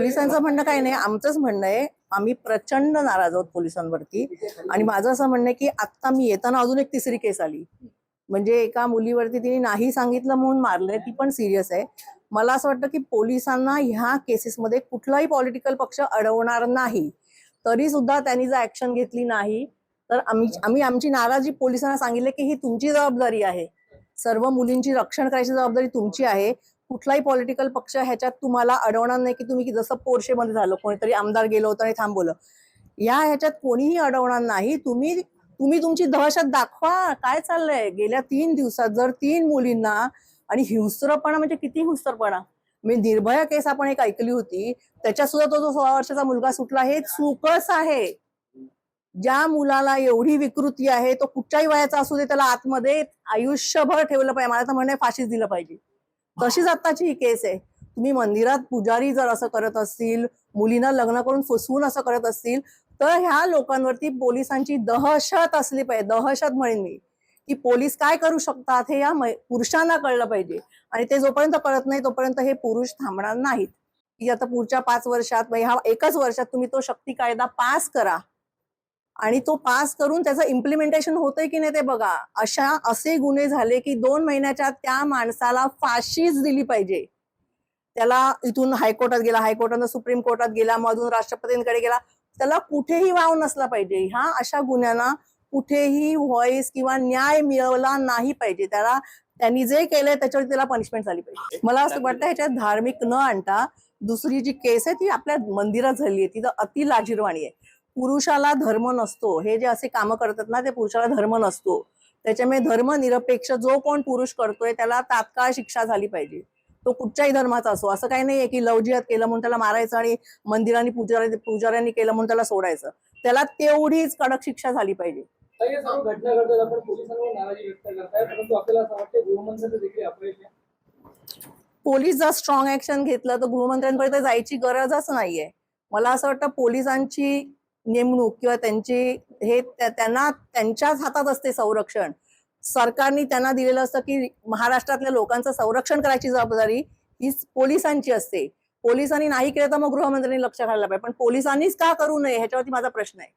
पोलिसांचं म्हणणं काही नाही आमचंच म्हणणं आहे आम्ही प्रचंड नाराज आहोत पोलिसांवरती. आणि माझं असं म्हणणं आहे की आत्ता मी येताना अजून एक तिसरी केस आली. म्हणजे एका मुलीवरती तिने नाही सांगितलं म्हणून मारलंय ती पण सिरियस आहे. मला असं वाटतं की पोलिसांना ह्या केसेसमध्ये कुठलाही पॉलिटिकल पक्ष अडवणार नाही. तरी सुद्धा त्यांनी जर ऍक्शन घेतली नाही तर आम्ही आम्ही आमची नाराजी पोलिसांना सांगितले की ही तुमची जबाबदारी आहे. सर्व मुलींची रक्षण करायची जबाबदारी तुमची आहे. कुठलाही पॉलिटिकल पक्ष ह्याच्यात तुम्हाला अडवणार नाही की तुम्ही जसं पोर्शेमध्ये झालं कोणीतरी आमदार गेलो होतं आणि थांबवलं. या ह्याच्यात कोणीही अडवणार नाही. तुम्ही तुम्ही तुमची दहशत दाखवा. काय चाललंय? गेल्या तीन दिवसात जर तीन मुलींना आणि हिंस्रपणा म्हणजे किती हिंस्रपणा? मी निर्भया केस आपण एक ऐकली होती. त्याच्यात सुद्धा तो जो सोळा वर्षाचा मुलगा सुटला हे चुकच आहे. ज्या मुलाला एवढी विकृती आहे तो कुठच्याही वयाचा असू दे त्याला आतमध्ये आयुष्यभर ठेवलं पाहिजे. मला तर म्हणणे फाशीच दिलं पाहिजे. तशीच आत्ताची ही केस आहे. तुम्ही मंदिरात पुजारी जर असं करत असतील मुलींना लग्न करून फसवून असं करत असतील तर ह्या लोकांवरती पोलिसांची दहशत असली पाहिजे. दहशत म्हणेन मी. की पोलीस काय करू शकतात हे या पुरुषांना कळलं पाहिजे. आणि ते जोपर्यंत कळत नाही तोपर्यंत हे पुरुष थांबणार नाहीत. की आता पुढच्या पाच वर्षात ह्या एकच वर्षात तुम्ही तो शक्ती कायदा पास करा. आणि तो पास करून त्याचं इम्प्लिमेंटेशन होतंय की नाही ते बघा. अशा असे गुन्हे झाले की दोन महिन्याच्या त्या माणसाला फाशीच दिली पाहिजे. त्याला इथून हायकोर्टात गेला हायकोर्टानं सुप्रीम कोर्टात गेला मधून राष्ट्रपतींकडे गेला. त्याला कुठेही वाव नसला पाहिजे. ह्या अशा गुन्ह्यांना कुठेही व्हॉइस किंवा न्याय मिळवला नाही पाहिजे. त्याला त्यांनी जे केलंय त्याच्यावर त्याला पनिशमेंट झाली पाहिजे. मला असं वाटतं ह्याच्यात धार्मिक न आणता दुसरी जी केस आहे ती आपल्या मंदिरात झाली आहे. ती तर अति लाजीरवाणी आहे. पुरुषाला धर्म नसतो. हे जे असे कामं करतात ना ते पुरुषाला धर्म नसतो. त्याच्यामुळे धर्म निरपेक्ष जो कोण पुरुष करतोय त्याला तात्काळ शिक्षा झाली पाहिजे. तो कुठच्याही धर्माचा असो. असं काही नाहीये की लवजियात केलं म्हणून त्याला मारायचं आणि मंदिरांनी पुजारी पुजाऱ्यांनी केलं म्हणून त्याला सोडायचं. त्याला तेवढीच कडक शिक्षा झाली पाहिजे. पोलीस जर स्ट्रॉंग ऍक्शन घेतलं तर गृहमंत्र्यांपर्यंत जायची गरजच नाहीये. मला असं वाटतं पोलिसांची नेमणूक किंवा त्यांची हे त्यांना त्यांच्याच हातात असते संरक्षण. सरकारने त्यांना दिलेलं असतं की महाराष्ट्रातल्या लोकांचं संरक्षण करायची जबाबदारी ही पोलिसांची असते. पोलिसांनी नाही केलं तर मग गृहमंत्र्यांनी लक्ष घालायला पाहिजे. पण पोलिसांनीच का करू नये? ह्याच्यावरती माझा प्रश्न आहे.